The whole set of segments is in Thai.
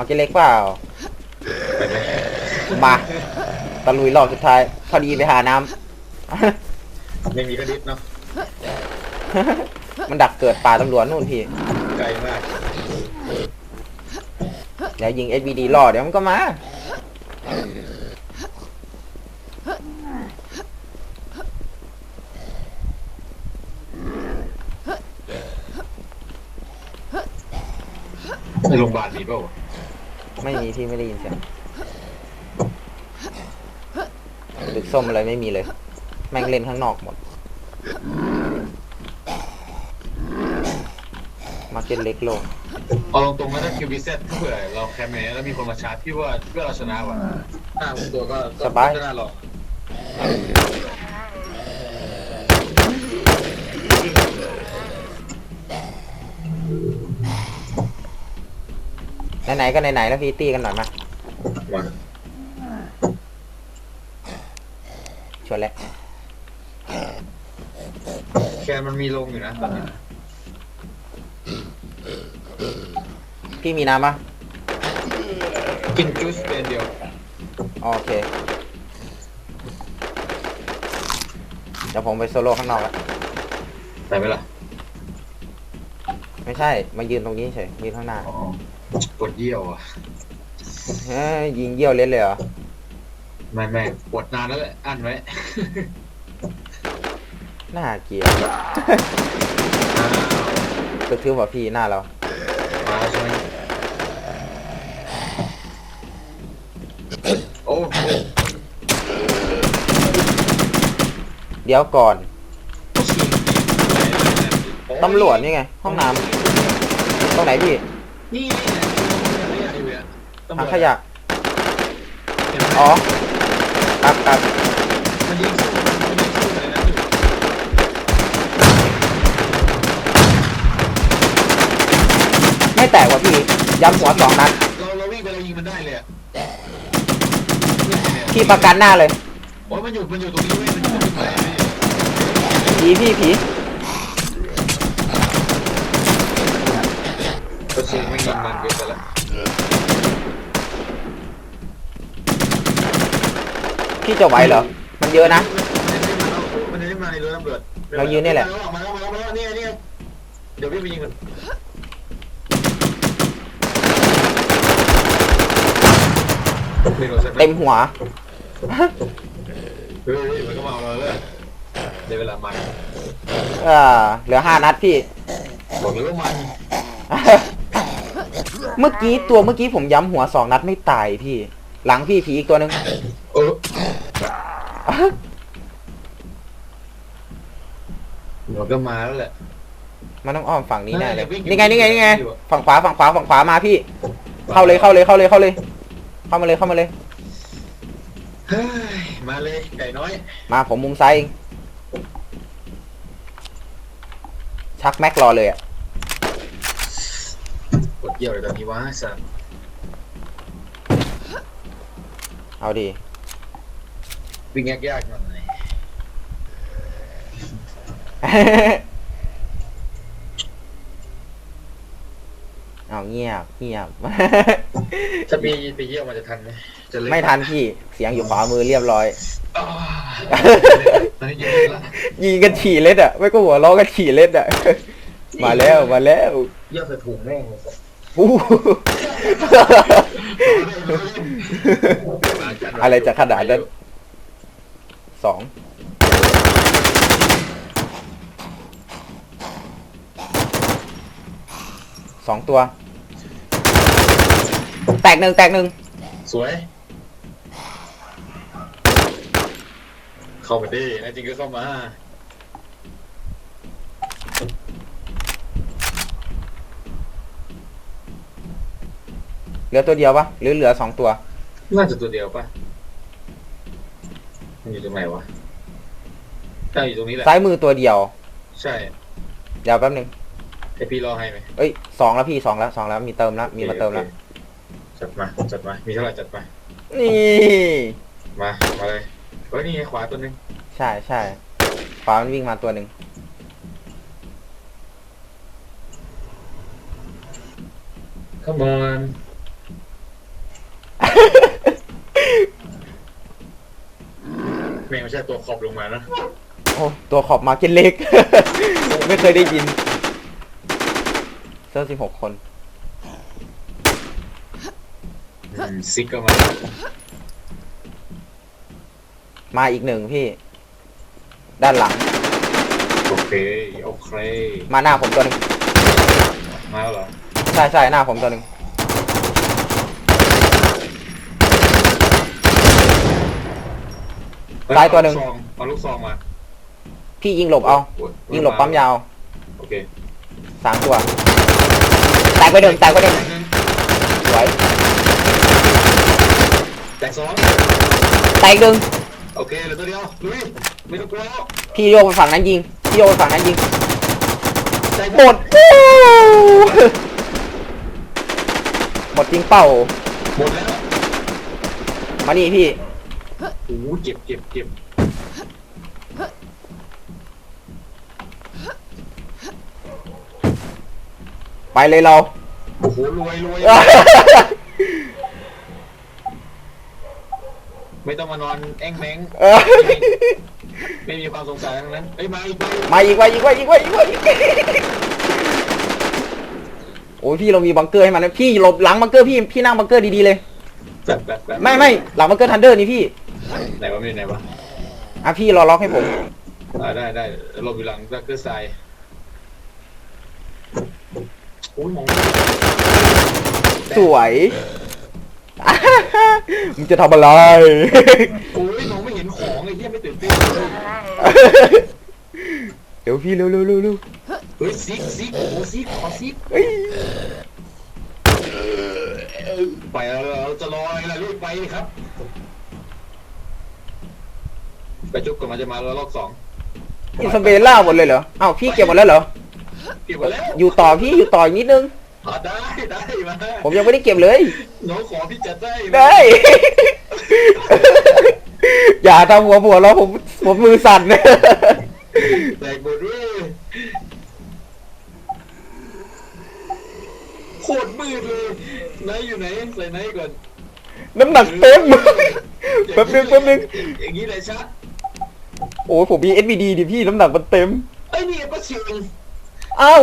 มากินเล็กเปล่าไปไหมมาตะลุยรอบสุดท้ายพอดีไปหาน้ำ ไม่มีกระดิษเนาะมันดักเกิดป่าตำรวจนู่นพี่ไกลมากเดี๋ยวยิง SVD รอเดี๋ยวมันก็มาในโรงพยาบาลมีเปล่าวะ ไม่มีพี่ไม่ได้ยินเสียงดึกส้มอะไรไม่มีเลย แม่งเล่นข้างนอกหมด มาเก็ตเล็กลงเอาตรงๆแล้วถ้าคิวบีเซตเผื่อเราแคมป์เนี่ยแล้วมีคนมาชาร์จพี่ว่าเพื่อเราชนะว่ะหน้าผมตัวก็ก็สบายก็น่าหรอก ไหนๆก็ไหนๆแล้วพี่ตีกันหน่อยมามาชวนแล้วแคนมันมีลงอยู่นะตอนนี้พี่มีน้ำปะกินจูสเป็นเดียวอ๋อโอเค เดี๋ยวผมไปโซโล่ข้างนอกแล้วไปไหมล่ะ ไม่ใช่ มายืนตรงนี้เฉยยืนข้างหน้าอ๋อปวดเยี่ยวอะเฮ้ยยิงเยี่ยวเล่นเลยเหรอ ไม่ไม่ปวดนานแล้วแหละอั้นไว้น่าเกลียดกระทืบว่าพี่หน้าเรา มาใช่ไหมโอ้โหเดี๋ยวก่อนฉีกตำรวจนี่ไง ห้องน้ำต รงไหนพี่นี่นี่นี่นี่ตำรถัวงจขยะ เห็นไหมอ๋อครับครับมันยิงสู้มันยิงสู้เลยนะอยู่ไม่แตกว่ะพี่ ย้ำหัวสองนัด เราเราวิ่งไปเรายิงมันได้เลยอะพี่ประกันหน้าเลย โอ้ยมันอยู่มันอยู่ตรงนี้เว้ยมันอยู่ตรงไหนผีพี่ผี ก็ชิงไม่ยิงมันเกินไปแล้วพี่จะไหวเหรอ มันเยอะนะ มันจะได้มาในเรือตำรวจเรายืนนี่แหละ มาแล้วมาแล้วมาแล้วนี่ไงนี่ไงเดี๋ยวพี่ไปยิงมันเต็มหัวเฮ้ยมันก็มาเอาเราเลยเดี๋ยวเวลามันอ่าเหลือห้านัดพี่ บอกเลยว่ามัน เมื่อกี้ตัวเมื่อกี้ผมย้ำหัวสองนัดไม่ตายพี่ หลังพี่ผีอีกตัวหนึ่งเออมันก็มาแล้วแหละ มันต้องอ้อมฝั่งนี้แน่เลยเออวิ่งอยู่นี่ไงนี่ไงนี่ไงอยู่ฝั่งขวาฝั่งขวาฝั่งขวามาพี่ เข้าเลยเข้าเลยเข้าเลยเข้าเลย เข้ามาเลยเข้ามาเลย เฮ้ย มาเลยไก่น้อย มาผมมุมซ้ายเองชักแม็กรอเลยอะกด เกี่ยวเลยตอนนี้วะสัสเอาดีวิ่งยากๆหน่อยเอาเงียบเงียบ ถ้ามีไปเยี่ยมมันจะทันไหมจะเล็กไม่ทันพี่เสียงอยู่ขวามือเรียบร้อยอ่าตอนนี้ยิงแล้วยิงกันฉี่เล็ดอะ ไม่ก็หัวล้อกันฉี่เล็ดอะ มาแล้วมาแล้ว เยี่ยมใส่ถุงแม่งเลยสัส อู้อะไรจะขนาดนั้นสองสองตัว แตกหนึ่งแตกหนึ่งสวย เข้ามาดิน่จริงก็เข้ามา เหลือตัวเดียวปะหรือเหลือสองตัว น่าจะตัวเดียวปะมันอยู่ตรงไหนวะใช่อยู่ตรงนี้แหละ ซ้ายมือตัวเดียว ใช่เดี๋ยวแป๊บหนึงให้พี่รอให้ไหมเอ้ยสองแล้วพี่สองแล้วสองแล้วมีเติมแล้วมีมาเติมแล้วโอเคจัดมา จัดมา มีเท่าไหร่จัดมา นี่ มา มาเลยเฮ้ยนี่ไงขวาตัวหนึงใช่ใช่ขวามันวิ่งมาตัวหนึ่ง Come on แม่งไม่ใช่ตัวขอบลงมานะโอ้ตัวขอบมาเก็ตเล็ก ไม่เคยได้ยินเซอร์สิบหกคน อืมซิกก็มามาอีกหนึ่งพี่ ด้านหลัง โอเคโอเคมาหน้าผมตัวหนึ่งมาแล้วเหรอ ใช่ใช่หน้าผมตัวหนึ่ง เฮ้ซ้ายตัวหนึ่งเอลูกซองเอาลูกซองมาพี่ยิงหลบเอาโอ้ยิงหลบปั๊มยาวโอเคสามตัวแตกไปหนึ่งแตกไปหนึ่งสวยแตกสองแตกหนึ่งโอเคเหลือตัวเดียวลุยไม่ต้องกลัวแล้วพี่โยกไปฝั่งนั้นยิงพี่โยกไปฝั่งนั้นยิงใจหมดฟู้หมดจริงเป้าหมดแล้วมานี่พี่ โอ้โหเจ็บเจ็บเจ็บไปเลยเรา โอ้โหรวยรวยไม่ต้องมานอนแอ้งแมงเออ ไม่มีความสงสัยทั้งนั้นเอ้ยมาอีกไปมาอีกว่าอีกว่าอีกว่าอีกว่าอีกโอ้ยพี่เรามีบังเกอร์ให้มันนะพี่หลบหลังบังเกอร์พี่พี่นั่งบังเกอร์ดีๆเลย แบบแบบแบบไม่ไม่หลังบังเกอร์ทันเดอร์นี่พี่ ไหนวะไม่ไหนวะอะพี่รอล็อกให้ผม อ่าได้ได้หลบอยู่หลังดักเกอร์ไซด์โอ้ยมองสวยมึงจะทำอะไร โอ้ยมองไม่เห็นของไอ้เหี้ยไม่ตื่นเต้นเลยเดี๋ยวพี่เร็วเร็วเร็วเร็วเฮ้ยซิกซิกโอ้ซิกขอซิกเฮ้ยไปแล้วเราจะรออะไรล่ะรีบไปดิครับ ไปจุ๊บก่อนมันจะมาแล้วรอบสองอิสเบลล่าหมดเลยเหรออ้าวพี่เก็บหมดแล้วเหรอ เก็บหมดแล้วอยู่ต่อพี่อยู่ต่ออีกนิดนึงอ่าได้ได้มาผมยังไม่ได้เก็บเลยน้องขอพี่จัดได้หมได้ อย่าทำหัวผัวเราผมผมมือสั่นแตกหมดด้วยโคตรมืดเลยไหนอยู่ไหนใส่ไหนก่อนน้ำหนักเต็มแป๊บนึงแป๊บนึงอย่างนี้เลยชัด โอ้ยผมมี SVD ดิพี่น้ำหนักมันเต็ม ไอ้ยนี่ก็เชียงเอ้า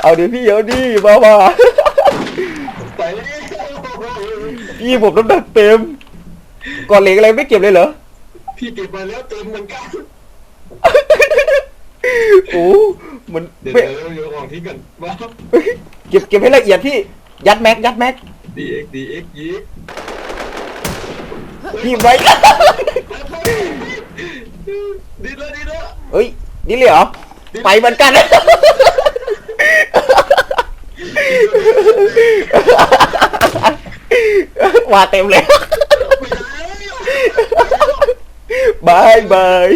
เอาดิพี่เอาดิมามาไปเลยพี่ผมน้ำหนักเต็ม ก่อนเหล็กอะไรไม่เก็บเลยเหรอ พี่เก็บมาแล้วเต็มเหมือนกันโอ้มันเดี๋ยวไม่เดี๋ยวเดี๋ยวของที่กันว่า เก็บเก็บให้ละเอียดพี่ ยัดแม็กยัดแม็กดีเอ็กดีเอ็ก ยีพี่ไว้ดีแล้วดีแล้วเฮ้ยนี่เลยเหรอไปเหมือนกันว่าเต็มเลยไม่ได้บายบาย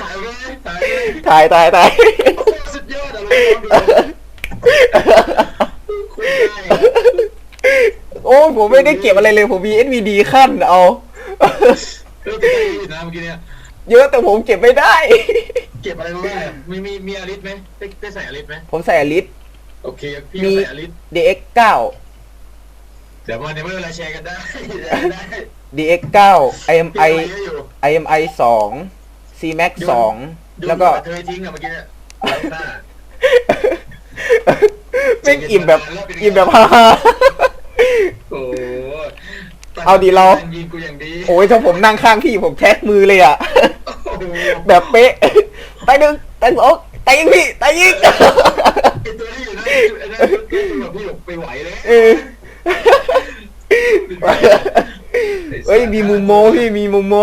ถ่ายเลยถ่ายเลยถ่ายถ่ายถ่ายโอ้โหสุดยอดอะลองดู คุยได้โอ้ผมไม่ได้เก็บอะไรเลยผมมี SVD ขั้นเอา เออจะได้อยู่นะเมื่อกี้เนี่ยเยอะแต่ผมเก็บไม่ได้ เก็บอะไรมาบ้างอะมีมีมีอลิสไหมได้ได้ใส่อลิสไหมผมใส่อลิส โอเคพี่มีก็ใส่อลิส DX9 เดี๋ยวมาเดี๋ยวไม่เป็นไรแชร์กันได้ได้ DX9 พี่ IMI เยอะอยู่ IMI 2 CMAX 2แล้วก็ดูเธอทิ้งอะเมื่อกี้เนี่ยไร้หน้าแม่งอิ่มแบบ อิ่มแบบฮ่าโอ้โหเอาดีเรา ยิงกูอย่างดีโอ้ยถ้าผมนั่งข้างพี่ผมแท็กมือเลยอะ โอ้โหแบบเป๊ะตายหนึ่งตายสองตายยิงพี่ตายยิงไอตัวที่อยู่นั่นไอ้นั่นตัวแบบพี่หลบไปไหวเลยเออเฮ้ยมีมุมโมพี่มีมุมโม